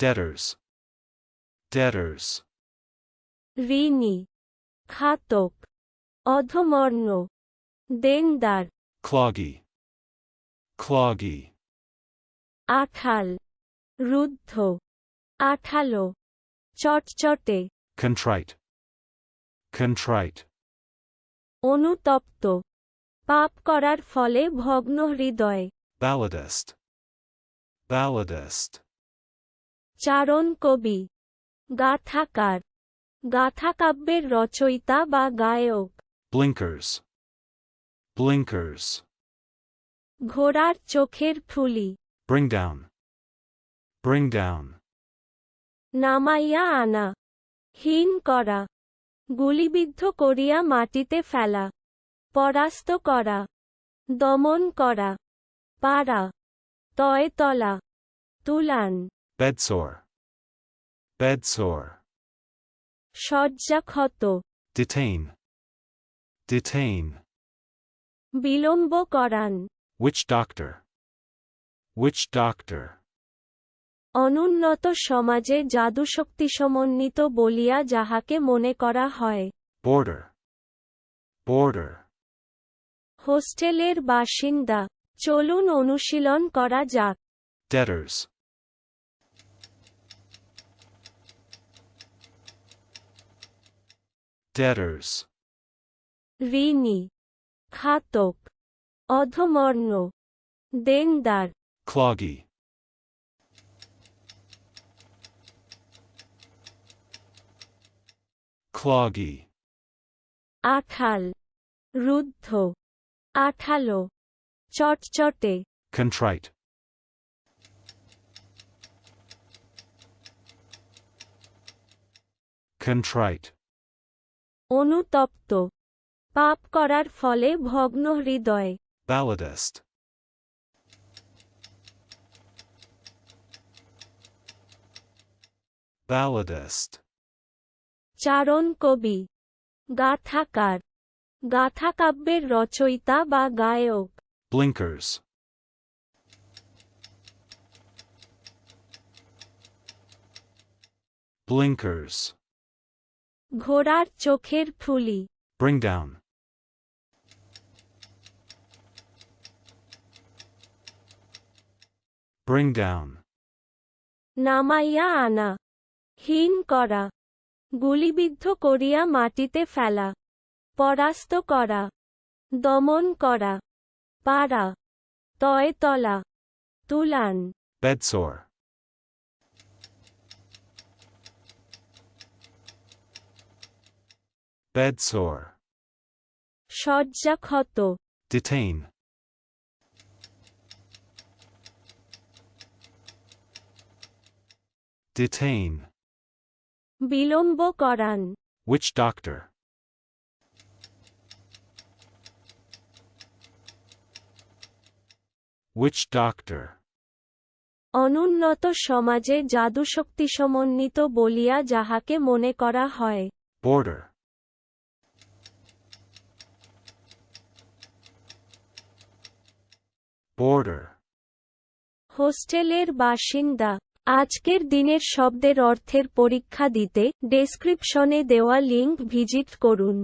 debtors, debtors, ঋণী খাতক অধমর্ণ দেনদার cloggy, cloggy, আঠাল রুদ্ধ আঠালো চটচটে contrite, contrite, অনুতপ্ত পাপ করার ফলে ভগ্ন হৃদয় balladist, balladist, চারণ কবি গাথাকার। গাথাকাব্যের রচয়িতা বা গায়ক। Blinkers, blinkers, ঘোড়ার চোখের ফুলি। Bring down, bring down, নামাইয়া আনা। হীন করা। গুলিবিদ্ধ করিয়া মাটিতে ফেলা। পরাস্ত করা। দমন করা। পারা তয়তলা তুলান। Bedsore, bedsore, শয্যা ক্ষত detain, detain, বিলম্ব করান witch doctor, witch doctor, অনুন্নত সমাজে জাদুশক্তি সমন্বিত বলিয়া যাহাকে মনে করা হয় border, border, হোস্টেলের বাসিন্দা চলুন অনুশীলন করা যাক debtors, debtors, ঋণী খাতক অধমর্ণ দেনদার cloggy, cloggy, আঠাল রুদ্ধ আঠালো চটচটে contrite, contrite, অনুতপ্ত। পাপ করার ফলে ভগ্ন হৃদয়। চারণ কবি। গাথাকার। গাথাকাব্যের রচয়িতা বা গায়ক। Blinkers, blinkers, ঘোড়ার চোখের ফুলি। Bring down, bring down, নামাইয়া আনা। হীন করা। গুলিবিদ্ধ করিয়া মাটিতে ফেলা। পরাস্ত করা। দমন করা। পারা তয়তলা তুলান। Bedsore, bedsore, ক্ষত detain, detain, বিলম্ব করান witch doctor, witch doctor, অনুন্নত সমাজে জাদুশক্তি সমন্বিত বলিয়া যাহাকে মনে করা হয় border, border, হোস্টেলের বাসিন্দা। আজকের দিনের শব্দের অর্থের পরীক্ষা দিতে ডেসক্রিপশনে দেওয়া লিঙ্ক ভিজিট করুন।